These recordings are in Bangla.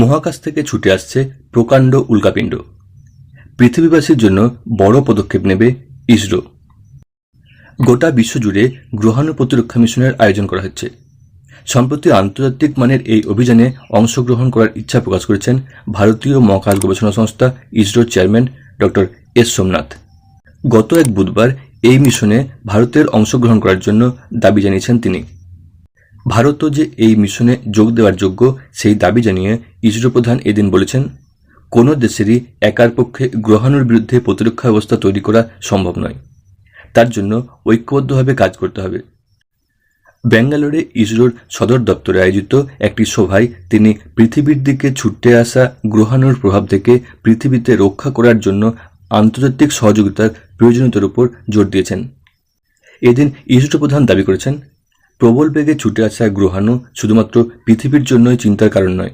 মহাকাশ থেকে ছুটে আসছে প্রকাণ্ড উল্কাপিণ্ড। পৃথিবীবাসীর জন্য বড় পদক্ষেপ নেবে ইসরো। গোটা বিশ্বজুড়ে গ্রহাণু প্রতিরক্ষা মিশনের আয়োজন করা হচ্ছে। সম্প্রতি আন্তর্জাতিক মানের এই অভিযানে অংশগ্রহণ করার ইচ্ছা প্রকাশ করেছেন ভারতীয় মহাকাশ গবেষণা সংস্থা ইসরোর চেয়ারম্যান ডক্টর এস সোমনাথ। গত এক বুধবার এই মিশনে ভারতের অংশগ্রহণ করার জন্য দাবি জানিয়েছেন তিনি। ভারতও যে এই মিশনে যোগ দেওয়ার যোগ্য সেই দাবি জানিয়ে ইসরো প্রধান এদিন বলেছেন, কোনো দেশেরই একার পক্ষে গ্রহাণুর বিরুদ্ধে প্রতিরক্ষা ব্যবস্থা তৈরি করা সম্ভব নয়। তার জন্য ঐক্যবদ্ধভাবে কাজ করতে হবে। ব্যাঙ্গালোরে ইসরোর সদর দপ্তরে আয়োজিত একটি সভায় তিনি পৃথিবীর দিকে ছুটে আসা গ্রহাণুর প্রভাব থেকে পৃথিবীতে রক্ষা করার জন্য আন্তর্জাতিক সহযোগিতার প্রয়োজনীয়তার উপর জোর দিয়েছেন। এদিন ইসরো প্রধান দাবি করেছেন প্রবল বেগে ছুটে আসা গ্রহাণু শুধুমাত্র পৃথিবীর জন্যই চিন্তার কারণ নয়,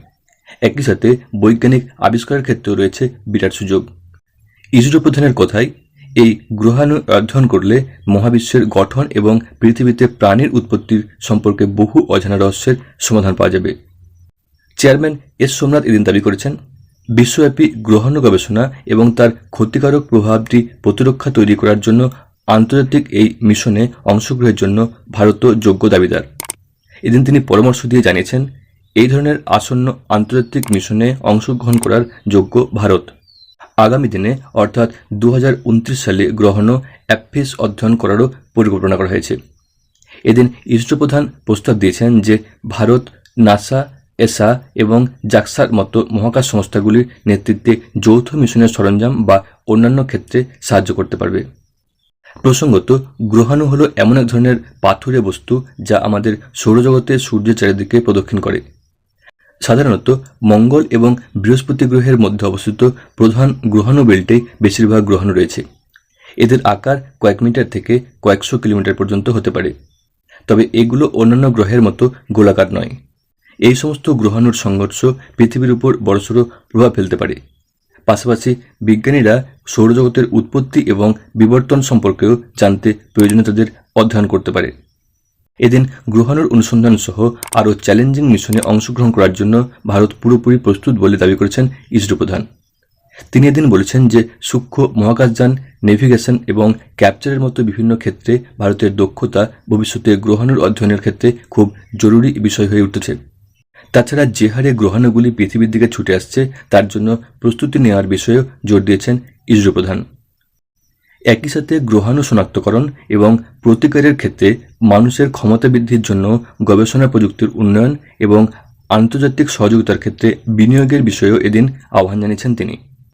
একই সাথে বৈজ্ঞানিক আবিষ্কারের ক্ষেত্রেও রয়েছে বিরাট সুযোগ। ইসরো প্রধানের কথায় এই গ্রহাণু অধ্যয়ন করলে মহাবিশ্বের গঠন এবং পৃথিবীতে প্রাণীর উৎপত্তির সম্পর্কে বহু অজানা রহস্যের সমাধান পাওয়া যাবে। চেয়ারম্যান এস সোমনাথ এদিন দাবি করেছেন, বিশ্বব্যাপী গ্রহাণু গবেষণা এবং তার ক্ষতিকারক প্রভাবটি প্রতিরক্ষা তৈরি করার জন্য আন্তর্জাতিক এই মিশনে অংশগ্রহণের জন্য ভারতও যোগ্য দাবিদার। এদিন তিনি পরামর্শ দিয়ে জানিয়েছেন, এই ধরনের আসন্ন আন্তর্জাতিক মিশনে অংশগ্রহণ করার যোগ্য ভারত। আগামী দিনে, অর্থাৎ দু হাজার উনত্রিশ সালে গ্রহণ অ্যাপফিস অধ্যয়ন করারও পরিকল্পনা করা হয়েছে। এদিন ইসরো প্রধান প্রস্তাব দিয়েছেন যে, ভারত, নাসা, এসা এবং জাক্সার মতো মহাকাশ সংস্থাগুলির নেতৃত্বে যৌথ মিশনের সরঞ্জাম বা অন্যান্য ক্ষেত্রে সাহায্য করতে পারবে। প্রসঙ্গত, গ্রহাণু হলো এমন এক ধরনের পাথুরে বস্তু যা আমাদের সৌরজগতের সূর্যের চারিদিকে প্রদক্ষিণ করে। সাধারণত, মঙ্গল এবং বৃহস্পতি গ্রহের মধ্যে অবস্থিত প্রধান গ্রহাণু বেল্টেই বেশিরভাগ গ্রহাণু রয়েছে। এদের আকার কয়েক মিটার থেকে কয়েকশো কিলোমিটার পর্যন্ত হতে পারে। তবে এগুলো অন্যান্য গ্রহের মতো গোলাকার নয়। এই সমস্ত গ্রহাণুর সংঘর্ষ পৃথিবীর উপর বড়সড় প্রভাব ফেলতে পারে। পাশাপাশি বিজ্ঞানীরা সৌরজগতের উৎপত্তি এবং বিবর্তন সম্পর্কেও জানতে প্রয়োজনীয়তাদের অধ্যয়ন করতে পারে। এদিন গ্রহাণুর অনুসন্ধান সহ আরও চ্যালেঞ্জিং মিশনে অংশগ্রহণ করার জন্য ভারত পুরোপুরি প্রস্তুত বলে দাবি করেছেন ইসরো প্রধান। তিনি এদিন বলেছেন যে, সূক্ষ্ম মহাকাশযান নেভিগেশন এবং ক্যাপচারের মতো বিভিন্ন ক্ষেত্রে ভারতের দক্ষতা ভবিষ্যতে গ্রহাণুর অধ্যয়নের ক্ষেত্রে খুব জরুরি বিষয় হয়ে উঠেছে। তাছাড়া যে হারে গ্রহাণুগুলি পৃথিবীর দিকে ছুটে আসছে, তার জন্য প্রস্তুতি নেওয়ার বিষয়েও জোর দিয়েছেন ইসরো প্রধান। একই সাথে গ্রহাণু শনাক্তকরণ এবং প্রতিকারের ক্ষেত্রে মানুষের ক্ষমতা বৃদ্ধির জন্য গবেষণা প্রযুক্তির উন্নয়ন এবং আন্তর্জাতিক সহযোগিতার ক্ষেত্রে বিনিয়োগের বিষয়েও এদিন আহ্বান জানিয়েছেন তিনি।